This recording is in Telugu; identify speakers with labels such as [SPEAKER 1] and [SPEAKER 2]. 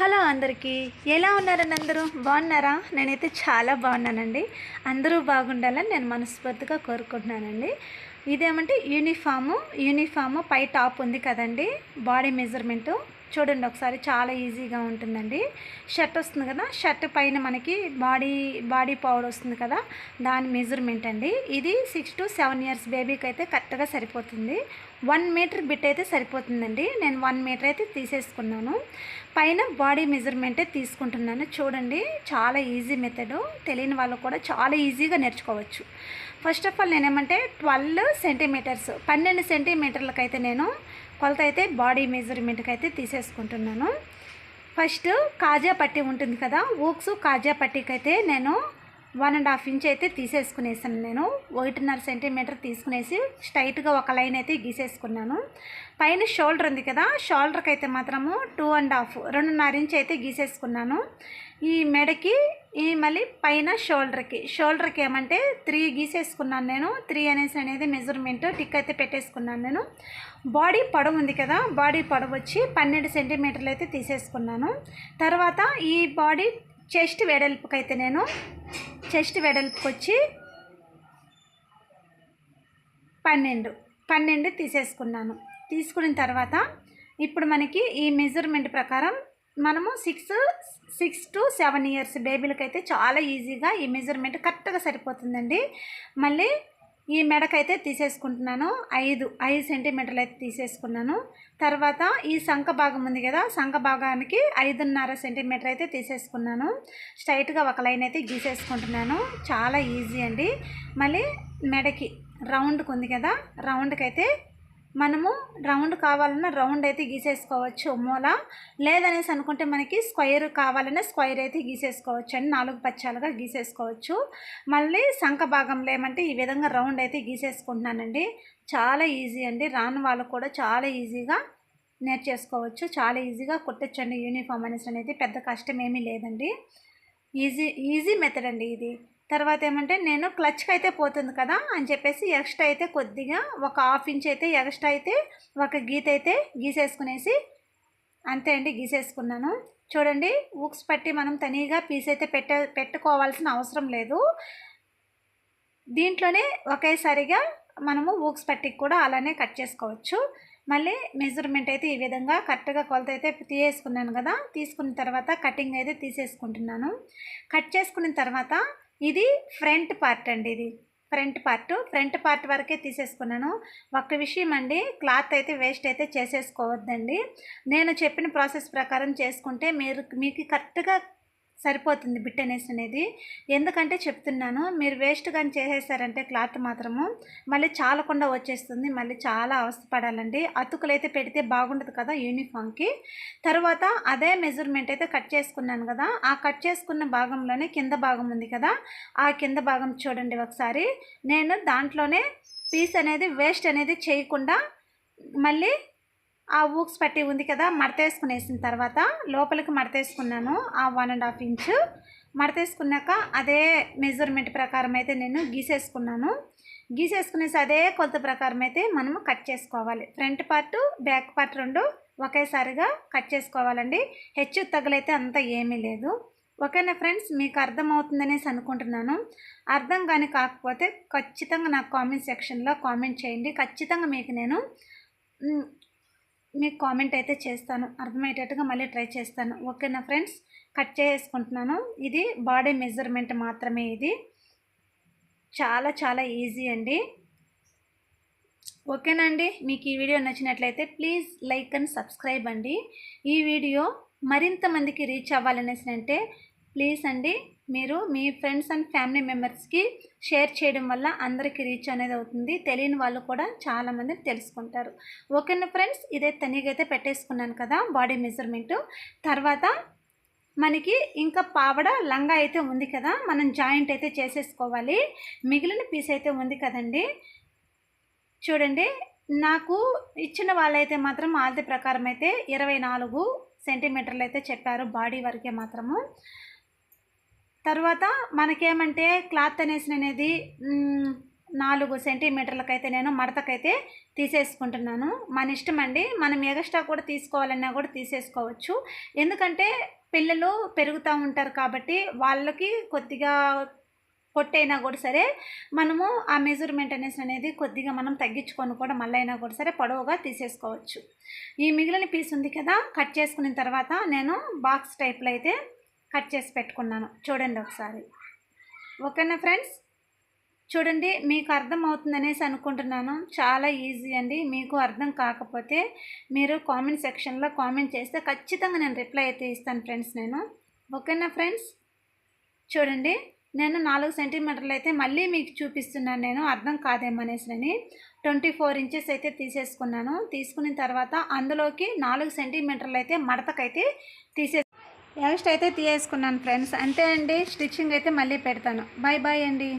[SPEAKER 1] హలో అందరికీ. ఎలా ఉన్నారని అందరూ? బాగున్నారా? నేనైతే చాలా బాగున్నానండి. అందరూ బాగుండాలని నేను మనస్ఫూర్తిగా కోరుకుంటున్నానండి. ఇదేమంటే యూనిఫాము యూనిఫాము పై టాప్ ఉంది కదండి బాడీ మెజర్మెంటు. చూడండి ఒకసారి చాలా ఈజీగా ఉంటుందండి. షర్ట్ వస్తుంది కదా షర్ట్ పైన మనకి బాడీ బాడీ పౌడర్ వస్తుంది కదా దాని మెజర్మెంట్ అండి. ఇది సిక్స్ టు సెవెన్ ఇయర్స్ బేబీకి అయితే కరెక్ట్గా సరిపోతుంది. వన్ మీటర్ బిట్ అయితే సరిపోతుందండి. నేను వన్ మీటర్ అయితే తీసేసుకున్నాను. పైన బాడీ మెజర్మెంటే తీసుకుంటున్నాను. చూడండి చాలా ఈజీ మెథడు తెలియని వాళ్ళు కూడా చాలా ఈజీగా నేర్చుకోవచ్చు. ఫస్ట్ ఆఫ్ ఆల్ నేనేమంటే ట్వెల్వ్ సెంటీమీటర్స్ పన్నెండు సెంటీమీటర్లకైతే నేను కొలత అయితే బాడీ మెజర్మెంట్కి అయితే తీసేసుకుంటున్నాను. ఫస్ట్ కాజా పట్టి ఉంటుంది కదా ఊక్స్ కాజా పట్టీకి అయితే నేను వన్ అండ్ హాఫ్ ఇంచ్ అయితే తీసేసుకునేసాను నేను. ఒకటిన్నర సెంటీమీటర్ తీసుకునేసి స్ట్రైట్గా ఒక లైన్ అయితే గీసేసుకున్నాను. పైన షోల్డర్ ఉంది కదా షోల్డర్కి అయితే మాత్రము టూ అండ్ హాఫ్ రెండున్నర ఇంచ్ అయితే గీసేసుకున్నాను. ఈ మెడకి ఈ మళ్ళీ పైన షోల్డర్కి. షోల్డర్కి ఏమంటే త్రీ గీసేసుకున్నాను నేను. త్రీ అనేసి అనేది మెజర్మెంట్. టిక్ అయితే పెట్టేసుకున్నాను నేను. బాడీ పొడవు ఉంది కదా బాడీ పొడవు వచ్చి పన్నెండు సెంటీమీటర్లు అయితే తీసేసుకున్నాను. తర్వాత ఈ బాడీ చెస్ట్ వెడల్పుకి అయితే నేను చెస్ట్ వెడల్పుకి వచ్చి పన్నెండు పన్నెండు తీసేసుకున్నాను. తీసుకున్న తర్వాత ఇప్పుడు మనకి ఈ మెజర్మెంట్ ప్రకారం మనము six six to seven years బేబీలకైతే చాలా ఈజీగా ఈ మెజర్మెంట్ కరెక్ట్గా సరిపోతుందండి. మళ్ళీ ఈ మెడకైతే తీసేసుకుంటున్నాను. ఐదు ఐదు సెంటీమీటర్లు అయితే తీసేసుకున్నాను. తర్వాత ఈ సంఖ భాగం ఉంది కదా సంఖ భాగానికి ఐదున్నర సెంటీమీటర్ అయితే తీసేసుకున్నాను. స్ట్రైట్గా ఒక లైన్ అయితే గీసేసుకుంటున్నాను. చాలా ఈజీ అండి. మళ్ళీ మెడకి రౌండ్కి ఉంది కదా రౌండ్కి అయితే మనము రౌండ్ కావాలన్నా రౌండ్ అయితే గీసేసుకోవచ్చు మూల. లేదనేసి అనుకుంటే మనకి స్క్వైర్ కావాలన్నా స్క్వైర్ అయితే గీసేసుకోవచ్చు అండి నాలుగు పచ్చాలుగా గీసేసుకోవచ్చు. మళ్ళీ సంఖ భాగంలో ఏమంటే ఈ విధంగా రౌండ్ అయితే గీసేసుకుంటున్నానండి. చాలా ఈజీ అండి. రాని వాళ్ళు కూడా చాలా ఈజీగా నేర్చేసుకోవచ్చు. చాలా ఈజీగా కుట్టచ్చండి యూనిఫామ్ అనేసి అనేది పెద్ద కష్టం ఏమీ లేదండి. ఈజీ ఈజీ మెథడ్ అండి ఇది. తర్వాత ఏమంటే నేను క్లచ్కి అయితే పోతుంది కదా అని చెప్పేసి ఎక్స్ట్రా అయితే కొద్దిగా ఒక హాఫ్ ఇంచ్ అయితే ఎక్స్ట్రా అయితే ఒక గీత అయితే గీసేసుకునేసి అంతే అండి గీసేసుకున్నాను. చూడండి ఊక్స్ పట్టి మనం తనీగా పీస్ అయితే పెట్ట పెట్టుకోవాల్సిన అవసరం లేదు. దీంట్లోనే ఒకేసారిగా మనము ఊక్స్ పట్టికి కూడా అలానే కట్ చేసుకోవచ్చు. మళ్ళీ మెజర్మెంట్ అయితే ఈ విధంగా కరెక్ట్గా కొలత అయితే తీసేసుకున్నాను కదా తీసుకున్న తర్వాత కటింగ్ అయితే తీసేసుకుంటున్నాను. కట్ చేసుకున్న తర్వాత ఇది ఫ్రంట్ పార్ట్ అండి ఇది. Front part. ఫ్రంట్ పార్ట్ వరకే తీసేసుకున్నాను. ఒక్క విషయం అండి క్లాత్ అయితే వేస్ట్ అయితే చేసేసుకోవద్దండి. నేను చెప్పిన ప్రాసెస్ ప్రకారం చేసుకుంటే మీరు మీకు కరెక్ట్గా సరిపోతుంది బిట్ అనేసి అనేది. ఎందుకంటే చెప్తున్నాను మీరు వేస్ట్ కానీ చేసేసారంటే క్లాత్ మాత్రము మళ్ళీ చాలకుండా వచ్చేస్తుంది. మళ్ళీ చాలా అవస్థపడాలండి అతుకులు అయితే పెడితే బాగుండదు కదా యూనిఫామ్కి. తర్వాత అదే మెజర్మెంట్ అయితే కట్ చేసుకున్నాను కదా ఆ కట్ చేసుకున్న భాగంలోనే కింద భాగం ఉంది కదా ఆ కింద భాగం చూడండి ఒకసారి. నేను దాంట్లోనే పీస్ అనేది వేస్ట్ అనేది చేయకుండా మళ్ళీ ఆ ఊక్స్ పట్టి ఉంది కదా మడతేసుకునేసిన తర్వాత లోపలికి మడతేసుకున్నాను ఆ వన్ అండ్ హాఫ్ ఇంచ్ మడతేసుకున్నాక అదే మెజర్మెంట్ ప్రకారం అయితే నేను గీసేసుకున్నాను. గీసేసుకునేసి అదే కొలత ప్రకారం అయితే మనము కట్ చేసుకోవాలి. ఫ్రంట్ పార్ట్ బ్యాక్ పార్ట్ రెండు ఒకేసారిగా కట్ చేసుకోవాలండి. హెచ్చు తగులైతే అంత ఏమీ లేదు. ఓకేనా ఫ్రెండ్స్ మీకు అర్థమవుతుందనేసి అనుకుంటున్నాను. అర్థం కానీ కాకపోతే ఖచ్చితంగా నాకు కామెంట్ సెక్షన్లో కామెంట్ చేయండి. ఖచ్చితంగా మీకు నేను మీకు కామెంట్ అయితే చేస్తాను. అర్థమయ్యేటట్టుగా మళ్ళీ ట్రై చేస్తాను. ఓకేనా ఫ్రెండ్స్? కట్ చేసుకుంటున్నాను ఇది బాడీ మెజర్మెంట్ మాత్రమే ఇది. చాలా చాలా ఈజీ అండి. ఓకేనండి మీకు ఈ వీడియో నచ్చినట్లయితే ప్లీజ్ లైక్ అండ్ సబ్స్క్రైబ్ అండి. ఈ వీడియో మరింత మందికి రీచ్ అవ్వాలనేసి అంటే ప్లీజ్ అండి. మీరు మీ ఫ్రెండ్స్ అండ్ ఫ్యామిలీ మెంబర్స్కి షేర్ చేయడం వల్ల అందరికీ రీచ్ అనేది అవుతుంది. తెలియని వాళ్ళు కూడా చాలామంది తెలుసుకుంటారు. ఓకేనా ఫ్రెండ్స్ ఇదే తనిగైతే పెట్టేసుకున్నాను కదా బాడీ మెజర్మెంటు తర్వాత మనకి ఇంకా పావడ లంగా అయితే ఉంది కదా మనం జాయింట్ అయితే చేసేసుకోవాలి. మిగిలిన పీస్ అయితే ఉంది కదండి. చూడండి నాకు ఇచ్చిన వాళ్ళైతే మాత్రం ఆల్ది ప్రకారం అయితే ఇరవై నాలుగు సెంటీమీటర్లు అయితే చెప్పారు. బాడీ వరకే మాత్రము. తర్వాత మనకేమంటే క్లాత్ అనేసి అనేది నాలుగు సెంటీమీటర్లకైతే నేను మడతకైతే తీసేసుకుంటున్నాను. మన ఇష్టం అండి. మనం ఎగస్ట్రా కూడా తీసుకోవాలన్నా కూడా తీసేసుకోవచ్చు. ఎందుకంటే పిల్లలు పెరుగుతూ ఉంటారు కాబట్టి వాళ్ళకి కొద్దిగా పొట్టైనా కూడా సరే మనము ఆ మెజర్మెంట్ అనేసి అనేది కొద్దిగా మనం తగ్గించుకొని కూడా మళ్ళీ అయినా కూడా సరే పొడవుగా తీసేసుకోవచ్చు. ఈ మిగిలిన పీస్ ఉంది కదా కట్ చేసుకున్న తర్వాత నేను బాక్స్ టైప్లో అయితే కట్ చేసి పెట్టుకున్నాను. చూడండి ఒకసారి. ఓకేనా ఫ్రెండ్స్? చూడండి మీకు అర్థం అవుతుందనేసి అనుకుంటున్నాను. చాలా ఈజీ అండి. మీకు అర్థం కాకపోతే మీరు కామెంట్ సెక్షన్లో కామెంట్ చేస్తే ఖచ్చితంగా నేను రిప్లై అయితే ఇస్తాను ఫ్రెండ్స్ నేను. ఓకేనా ఫ్రెండ్స్? చూడండి నేను నాలుగు సెంటీమీటర్లు అయితే మళ్ళీ మీకు చూపిస్తున్నాను నేను. అర్థం కాదేమనేసినని ట్వంటీ ఫోర్ ఇంచెస్ అయితే తీసేసుకున్నాను. తీసుకున్న తర్వాత అందులోకి నాలుగు సెంటీమీటర్లు అయితే మడతకైతే తీసే ఎక్స్ట్ అయితే తీసేసుకున్నాను ఫ్రెండ్స్ అంతే అండి. స్టిచ్చింగ్ అయితే మళ్ళీ పెడతాను. బాయ్ బాయ్ అండి.